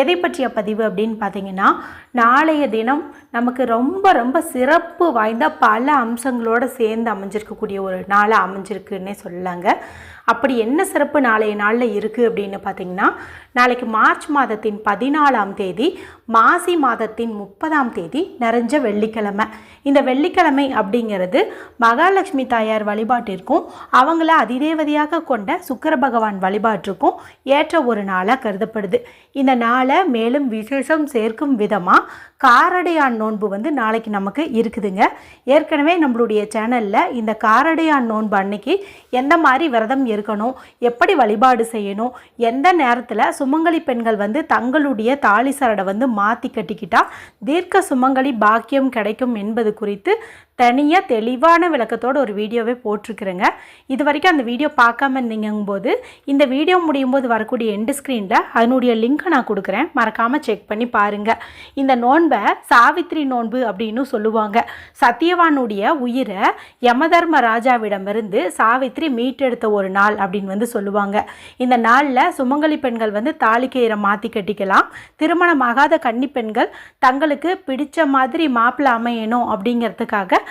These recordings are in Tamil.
எதை பற்றிய பதிவு அப்படின்னு பார்த்தீங்கன்னா நாளைய தினம் நமக்கு ரொம்ப ரொம்ப சிறப்பு வாய்ந்த பல அம்சங்களோடு சேர்ந்து அமைஞ்சிருக்கக்கூடிய ஒரு நாளாக அமைஞ்சிருக்குன்னே சொல்லலாங்க. அப்படி என்ன சிறப்பு நாளைய நாளில் இருக்குது அப்படின்னு பார்த்தீங்கன்னா நாளைக்கு மார்ச் மாதத்தின் பதினாலாம் தேதி மாசி மாதத்தின் முப்பதாம் தேதி நிறைஞ்ச வெள்ளிக்கிழமை. இந்த வெள்ளிக்கிழமை அப்படிங்கிறது மகாலட்சுமி தாயார் வழிபாட்டிற்கும் அவங்கள அதிதேவதையாக கொண்ட சுக்கர பகவான் வழிபாட்டிற்கும் ஏற்ற ஒரு நாளாக கருதப்படுது. இந்த நாளை மேலும் விசேஷம் சேர்க்கும் விதமாக காரடையான் நோன்பு வந்து நாளைக்கு நமக்கு இருக்குதுங்க. ஏற்கனவே நம்மளுடைய சேனலில் இந்த காரடையான் நோன்பு அன்னைக்கு எந்த மாதிரி விரதம் இருக்கணும் எப்படி வழிபாடு செய்யணும் எந்த நேரத்தில் சுமங்கலி பெண்கள் வந்து தங்களுடைய தாலி சரடை வந்து மாற்றி கட்டிக்கிட்டால் தீர்க்க சுமங்கலி பாக்கியம் கிடைக்கும் என்பது குறித்து தனியாக தெளிவான விளக்கத்தோட ஒரு வீடியோவே போட்டிருக்கிறேங்க. இது வரைக்கும் அந்த வீடியோ பார்க்காம இருந்தீங்கும்போது இந்த வீடியோ முடியும் போது வரக்கூடிய எண்டு ஸ்க்ரீனில் அதனுடைய லிங்க்கை நான் கொடுக்குறேன். மறக்காமல் செக் பண்ணி பாருங்கள் இந்த நோன்பை சாவித்ரி நோன்பு அப்படின்னு சொல்லுவாங்க. சத்தியவானுடைய உயிரை யமதர்ம ராஜாவிடமிருந்து சாவித்ரி மீட்டெடுத்த ஒரு நாள் அப்படின்னு வந்து சொல்லுவாங்க. இந்த நாளில் சுமங்கலி பெண்கள் வந்து தாலிக்கயிறை மாற்றி கட்டிக்கலாம். திருமணமாகாத கன்னி பெண்கள் தங்களுக்கு பிடிச்ச மாதிரி மாப்பிள்ளை அமையணும் அப்படிங்கிறதுக்காக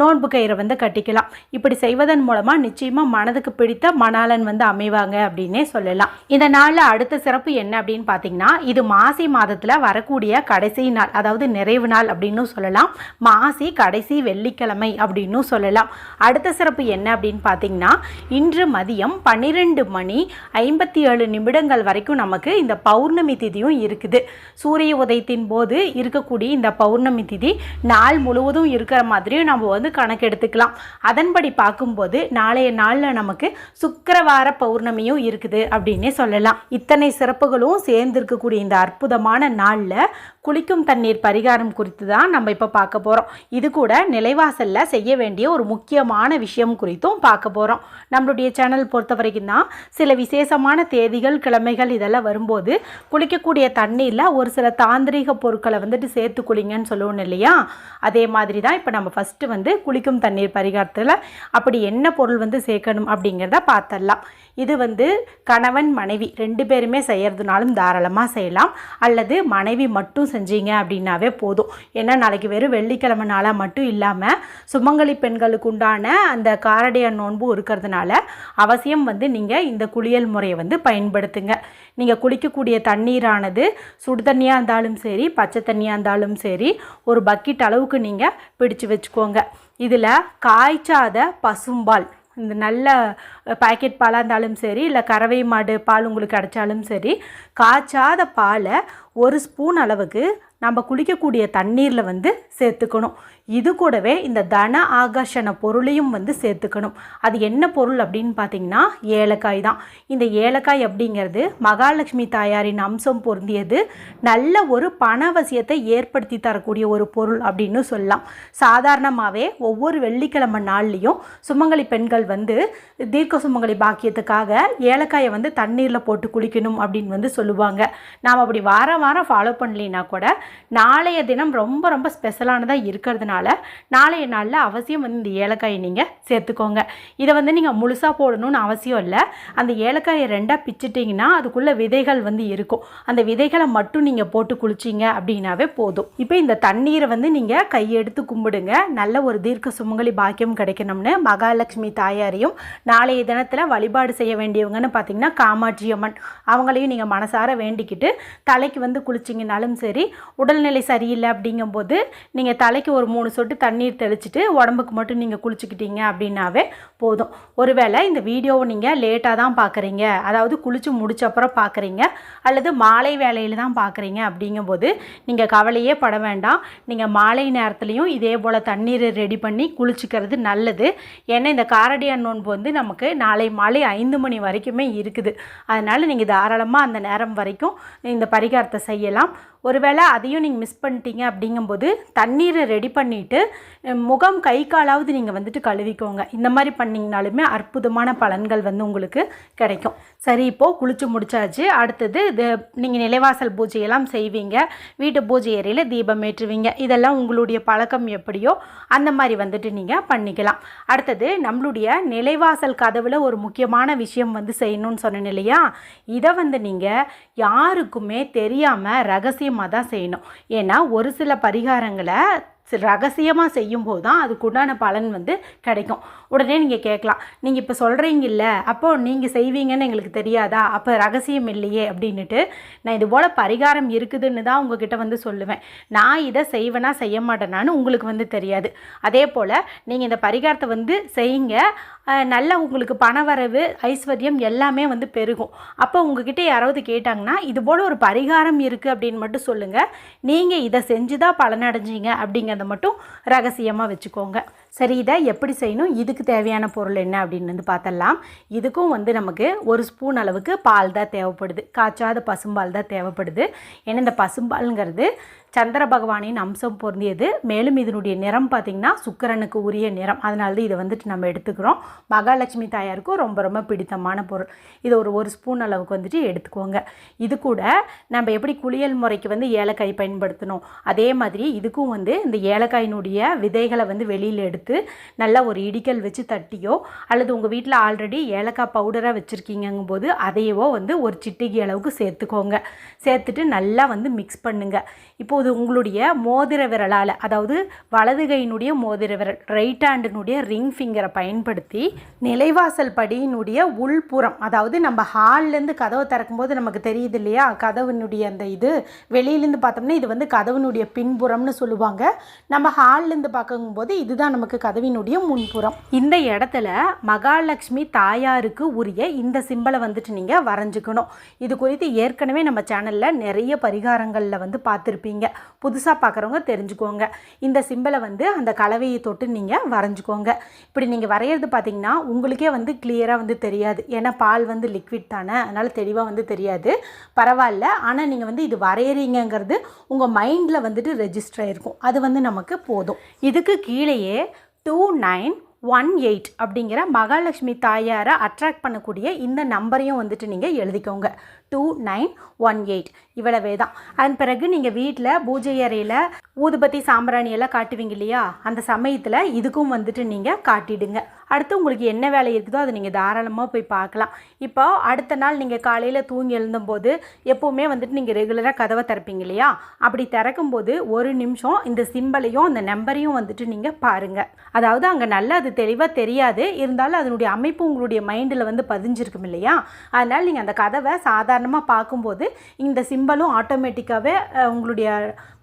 நோன்பு கயிறை வந்து கட்டிக்கலாம். இப்படி செய்வதன் மூலமாக நிச்சயமாக மனதுக்கு பிடித்த மணாலன் வந்து அமைவாங்க அப்படின்னே சொல்லலாம். இந்த நாளில் அடுத்த சிறப்பு என்ன அப்படின்னு பார்த்தீங்கன்னா இது மாசி மாதத்தில் வரக்கூடிய கடைசி நாள் அதாவது நிறைவு நாள் அப்படின்னு சொல்லலாம். மாசி கடைசி வெள்ளிக்கிழமை அப்படின்னு சொல்லலாம். அடுத்த சிறப்பு என்ன அப்படின்னு பார்த்தீங்கன்னா இன்று மதியம் பன்னிரெண்டு மணி ஐம்பத்தி ஏழு நிமிடங்கள் வரைக்கும் நமக்கு இந்த பௌர்ணமி திதியும் இருக்குது. சூரிய உதயத்தின் போது இருக்கக்கூடிய இந்த பௌர்ணமி திதி நாள் முழுவதும் இருக்கிற மாதிரி மாதிரியும் நம்ம வந்து கணக்கெடுத்துக்கலாம். அதன்படி பார்க்கும்போது நாளைய நாளில் நமக்கு சுக்கிரவார பௌர்ணமியும் இருக்குது அப்படின்னே சொல்லலாம். இத்தனை சிறப்புகளும் சேர்ந்து இருக்கக்கூடிய இந்த அற்புதமான நாளில் குளிக்கும் தண்ணீர் பரிகாரம் குறித்து தான் நம்ம இப்போ பார்க்க போகிறோம் இது கூட நிலைவாசலில் செய்ய வேண்டிய ஒரு முக்கியமான விஷயம் குறித்தும் பார்க்க போகிறோம் நம்மளுடைய சேனல் பொறுத்த வரைக்கும் தான் சில விசேஷமான தேதிகள் கிழமைகள் இதெல்லாம் வரும்போது குளிக்கக்கூடிய தண்ணீரில் ஒரு சில தாந்திரிக பொருட்களை வந்துட்டு சேர்த்து குளிங்கன்னு சொல்லுவோம் இல்லையா? அதே மாதிரி தான் இப்போ நம்ம ஃபஸ்ட்டு வந்து குளிக்கும் தண்ணீர் பரிகாரத்தில் அப்படி என்ன பொருள் வந்து சேர்க்கணும் அப்படிங்கிறத பார்த்துடலாம். இது வந்து கணவன் மனைவி ரெண்டு பேருமே செய்கிறதுனாலும் தாராளமாக செய்யலாம். அல்லது மனைவி மட்டும் செஞ்சீங்க அப்படின்னாவே போதும். ஏன்னா நாளைக்கு வெறும் வெள்ளிக்கிழமை நாளாக மட்டும் இல்லாமல் சுமங்கலி பெண்களுக்கு உண்டான அந்த காரடைய நோன்பு இருக்கிறதுனால அவசியம் வந்து நீங்கள் இந்த குளியல் முறையை வந்து பயன்படுத்துங்க. நீங்கள் குளிக்கக்கூடிய தண்ணீரானது சுடு தண்ணியாக இருந்தாலும் சரி பச்சை தண்ணியாக இருந்தாலும் சரி ஒரு பக்கெட் அளவுக்கு நீங்கள் பிடிச்சு வச்சுக்கோங்க. இதில் காய்ச்சாத பசும்பால் இந்த நல்ல பாக்கெட் பாலாக இருந்தாலும் சரி இல்லை கறவை மாடு பால் உங்களுக்கு கிடைச்சாலும் சரி காய்ச்சாத பாலை ஒரு ஸ்பூன் அளவுக்கு நம்ம குளிக்கக்கூடிய தண்ணீரில் வந்து சேர்த்துக்கணும். இது கூடவே இந்த தன ஆகர்ஷண பொருளையும் வந்து சேர்த்துக்கணும். அது என்ன பொருள் அப்படின்னு பார்த்தீங்கன்னா ஏலக்காய் தான். இந்த ஏலக்காய் அப்படிங்கிறது மகாலட்சுமி தாயாரின் அம்சம் பொருந்தியது. நல்ல ஒரு பணவசியத்தை ஏற்படுத்தி தரக்கூடிய ஒரு பொருள் அப்படின்னு சொல்லலாம். சாதாரணமாகவே ஒவ்வொரு வெள்ளிக்கிழமை நாள்லேயும் சுமங்கலி பெண்கள் வந்து தீர்க்க சுமங்கலி பாக்கியத்துக்காக ஏலக்காயை வந்து தண்ணீரில் போட்டு குளிக்கணும் அப்படின்னு வந்து சொல்லுவாங்க. நாம் அப்படி வாரம் வாரம் ஃபாலோ பண்ணலினா கூட நாளைய தினம் ரொம்ப ரொம்ப ஸ்பெஷலானதாக இருக்கிறதுனால நாளைய நாளில் அவசியம் வந்து இந்த ஏலக்காயை நீங்கள் சேர்த்துக்கோங்க. இதை வந்து நீங்கள் முழுசாக போடணும்னு அவசியம் இல்லை. அந்த ஏலக்காயை ரெண்டாக பிச்சிட்டிங்கன்னா அதுக்குள்ளே விதைகள் வந்து இருக்கும். அந்த விதைகளை மட்டும் நீங்கள் போட்டு குளிச்சிங்க அப்படின்னாவே போதும். இப்போ இந்த தண்ணீரை வந்து நீங்கள் கையெடுத்து கும்பிடுங்க. நல்ல ஒரு தீர்க்க சுமங்கலி பாக்கியம் கிடைக்கணும்னு மகாலட்சுமி தாயாரையும் நாளைய தினத்தில் வழிபாடு செய்ய வேண்டியவங்கன்னு பார்த்தீங்கன்னா காமாட்சி அம்மன். அவங்களையும் நீங்கள் மனசார வேண்டிக்கிட்டு தலைக்கு வந்து குளிச்சிங்கனாலும் சரி உடல்நிலை சரியில்லை அப்படிங்கும்போது நீங்கள் தலைக்கு ஒரு மூணு சொட்டு தண்ணீர் தெளிச்சிட்டு உடம்புக்கு மட்டும் நீங்கள் குளிச்சுக்கிட்டீங்க அப்படின்னாவே போதும். ஒருவேளை இந்த வீடியோவை நீங்கள் லேட்டாக தான் பார்க்குறீங்க அதாவது குளித்து முடிச்ச அப்புறம் பார்க்குறீங்க அல்லது மாலை வேலையில் தான் பார்க்குறீங்க அப்படிங்கும்போது நீங்கள் கவலையே பட வேண்டாம். நீங்கள் மாலை நேரத்துலையும் இதே போல் தண்ணீரை ரெடி பண்ணி குளிச்சுக்கிறது நல்லது. ஏன்னா இந்த காரடியான் நோன்பு வந்து நமக்கு நாளை மாலை ஐந்து மணி வரைக்குமே இருக்குது. அதனால் நீங்கள் தாராளமாக அந்த நேரம் வரைக்கும் இந்த பரிகாரத்தை செய்யலாம். ஒருவேளை அதையும் நீங்கள் மிஸ் பண்ணிட்டீங்க அப்படிங்கும்போது தண்ணீரை ரெடி பண்ணிவிட்டு முகம் கை காலாவது நீங்கள் வந்துட்டு கழுவிக்கோங்க. இந்த மாதிரி பண்ணிங்கனாலுமே அற்புதமான பலன்கள் வந்து உங்களுக்கு கிடைக்கும். சரி இப்போது குளிச்சு முடிச்சாச்சு. அடுத்தது இது நீங்கள் நிலைவாசல் பூஜையெல்லாம் செய்வீங்க. வீட்டு பூஜை அறையில் தீபம் ஏற்றுவீங்க. இதெல்லாம் உங்களுடைய பழக்கம் எப்படியோ அந்த மாதிரி வந்துட்டு நீங்கள் பண்ணிக்கலாம். அடுத்தது நம்மளுடைய நிலைவாசல் கதவில் ஒரு முக்கியமான விஷயம் வந்து செய்யணும்னு சொன்னேன் இல்லையா? இதை வந்து நீங்கள் யாருக்குமே தெரியாமல் ரகசியம் ரகசியமாக தான் செய்யணும். ஏன்னா ஒரு சில பரிகாரங்களை ரகசியமாக செய்யும்போது தான் அதுக்குண்டான பலன் வந்து கிடைக்கும். உடனே நீங்கள் கேட்கலாம். நீங்கள் இப்போ சொல்கிறீங்கல்ல அப்போது நீங்கள் செய்வீங்கன்னு எங்களுக்கு தெரியாதா? அப்போ ரகசியம் இல்லையே அப்படின்னுட்டு நான் இது போல் பரிகாரம் இருக்குதுன்னு தான் உங்ககிட்ட வந்து சொல்லுவேன். நான் இதை செய்வேனா செய்ய மாட்டேனான்னு உங்களுக்கு வந்து தெரியாது. அதே போல் நீங்கள் இந்த பரிகாரத்தை வந்து செய்யுங்க. நல்ல உங்களுக்கு பணவரவு ஐஸ்வர்யம் எல்லாமே வந்து பெருகும். அப்போ உங்ககிட்ட யாராவது கேட்டாங்கன்னா இது போல் ஒரு பரிகாரம் இருக்குது அப்படின்னு மட்டும் சொல்லுங்கள் நீங்கள் இதை செஞ்சு தான் பலனடைஞ்சீங்க அப்படிங்கிறத மட்டும் ரகசியமாக வச்சுக்கோங்க. சரி இதை எப்படி செய்யணும்? இதுக்கு தேவையான பொருள் என்ன அப்படின்னு வந்து பார்த்தலாம் இதுக்கும் வந்து நமக்கு ஒரு ஸ்பூன் அளவுக்கு பால் தான் தேவைப்படுது. காய்ச்சாத பசும்பால் தான் தேவைப்படுது. ஏன்னா இந்த பசும்பாலுங்கிறது சந்திர பகவானின் அம்சம் பொருந்தியது. மேலும் இதனுடைய நிறம் பார்த்திங்கன்னா சுக்கரனுக்கு உரிய நிறம். அதனால தான் இதை வந்துட்டு நம்ம எடுத்துக்கிறோம். மகாலட்சுமி தாயாருக்கும் ரொம்ப ரொம்ப பிடித்தமான பொருள். இதை ஒரு ஒரு ஸ்பூன் அளவுக்கு வந்துட்டு எடுத்துக்கோங்க. இது கூட நம்ம எப்படி குளியல் முறைக்கு வந்து ஏலக்காய் பயன்படுத்தணும்? அதே மாதிரி இதுக்கும் வந்து இந்த ஏலக்காயினுடைய விதைகளை வந்து வெளியில் எடுத்து நல்லா ஒரு இடிக்கல் வச்சு தட்டியோ அல்லது உங்கள் வீட்டில் ஆல்ரெடி ஏலக்காய் பவுடராக வச்சுருக்கீங்கும் போது அதையவோ வந்து ஒரு சிட்டிகை அளவுக்கு சேர்த்துக்கோங்க. சேர்த்துட்டு நல்லா வந்து மிக்ஸ் பண்ணுங்க. இப்போது உங்களுடைய மோதிர விரலால் அதாவது வலது கையினுடைய மோதிர விரல் ரைட் ஹேண்டினுடைய ரிங் ஃபிங்கரை பயன்படுத்தி நிலைவாசல் படியினுடைய உள்புறம் அதாவது நம்ம ஹால்லேருந்து கதவை திறக்கும்போது நமக்கு தெரியுது இல்லையா? கதவினுடைய அந்த இது வெளியிலேருந்து பார்த்தோம்னா இது வந்து கதவினுடைய பின்புறம்னு சொல்லுவாங்க. நம்ம ஹால்லேருந்து பார்க்கும்போது இதுதான் நமக்கு கதவினுடைய முன்புறம். இந்த இடத்துல மகாலட்சுமி தாயாருக்கு உரிய இந்த சிம்பலை வந்துட்டு நீங்கள் வரைஞ்சிக்கணும். இது குறித்து ஏற்கனவே நம்ம சேனலில் நிறைய பரிகாரங்களில் வந்து பார்த்துருப்பீங்க. புதுசாக பார்க்குறவங்க தெரிஞ்சுக்கோங்க. இந்த சிம்பலை வந்து அந்த கலவையை தொட்டு நீங்கள் வரைஞ்சிக்கோங்க. இப்படி நீங்கள் வரைகிறது பார்த்தீங்கன்னா உங்களுக்கே வந்து கிளியராக வந்து தெரியாது. ஏன்னா பால் வந்து லிக்விட் தானே. அதனால் தெளிவாக வந்து தெரியாது. பரவாயில்ல. ஆனால் நீங்கள் வந்து இது வரைகிறீங்கங்கிறது உங்கள் மைண்டில் வந்துட்டு ரெஜிஸ்டர் ஆகிருக்கும் அது வந்து நமக்கு போதும். இதுக்கு கீழேயே டூ நைன் ஒன் எயிட் அப்படிங்கிற மகாலட்சுமி தாயாரை அட்ராக்ட் பண்ணக்கூடிய இந்த நம்பரையும் வந்துட்டு நீங்கள் எழுதிக்கோங்க. டூ நைன் ஒன் எயிட் இவ்வளவே தான் அதன் பிறகு நீங்கள் வீட்டில் பூஜை அறையில் ஊதுபத்தி சாம்பிராணி எல்லாம் காட்டுவீங்க இல்லையா? அந்த சமயத்தில் இதுக்கும் வந்துட்டு நீங்கள் காட்டிடுங்க. அடுத்து உங்களுக்கு என்ன வேலை இருக்குதோ அதை நீங்கள் தாராளமாக போய் பார்க்கலாம். இப்போ அடுத்த நாள் நீங்கள் காலையில் தூங்கி எழுந்தும்போது எப்போவுமே வந்துட்டு நீங்கள் ரெகுலராக கதவை திறப்பீங்க இல்லையா? அப்படி திறக்கும்போது ஒரு நிமிஷம் இந்த சிம்பலையும் அந்த நம்பரையும் வந்துட்டு நீங்கள் பாருங்கள் அதாவது அங்கே நல்லா அது தெளிவாக தெரியாது. இருந்தாலும் அதனுடைய அமைப்பு உங்களுடைய மைண்டில் வந்து பதிஞ்சிருக்கும் இல்லையா? அதனால் நீங்கள் அந்த கதவை சாதாரணமாக பார்க்கும்போது இந்த சிம்பலும் ஆட்டோமேட்டிக்காகவே உங்களுடைய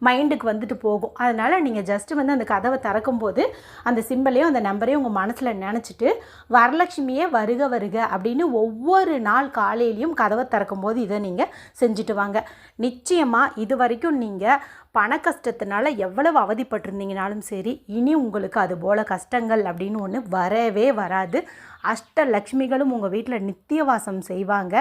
மைண்டுக்கு வந்துட்டு போகும். அதனால் நீங்கள் ஜஸ்ட்டு வந்து அந்த கதவை திறக்கும்போது அந்த சிம்பலையும் அந்த நம்பரையும் உங்கள் மனசில் நினச்சி நினச்சிட்டு வரலட்சுமியே வருக வருக அப்படின்னு ஒவ்வொரு நாள் காலையிலையும் கதவை திறக்கும்போது இதை நீங்கள் செஞ்சுட்டு வாங்க. நிச்சயமாக இது வரைக்கும் நீங்கள் பண கஷ்டத்தினால எவ்வளவு அவதிப்பட்டிருந்தீங்கனாலும் சரி இனி உங்களுக்கு அது போல் கஷ்டங்கள் அப்படின்னு ஒன்று வரவே வராது. அஷ்டலக்ஷ்மிகளும் உங்கள் வீட்டில் நித்தியவாசம் செய்வாங்க.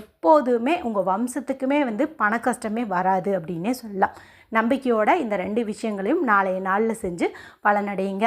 எப்போதுமே உங்கள் வம்சத்துக்குமே வந்து பண கஷ்டமே வராது அப்படின்னே சொல்லலாம். நம்பிக்கையோட இந்த ரெண்டு விஷயங்களையும் நாளைய நாளில் செஞ்சு பலனடையுங்க.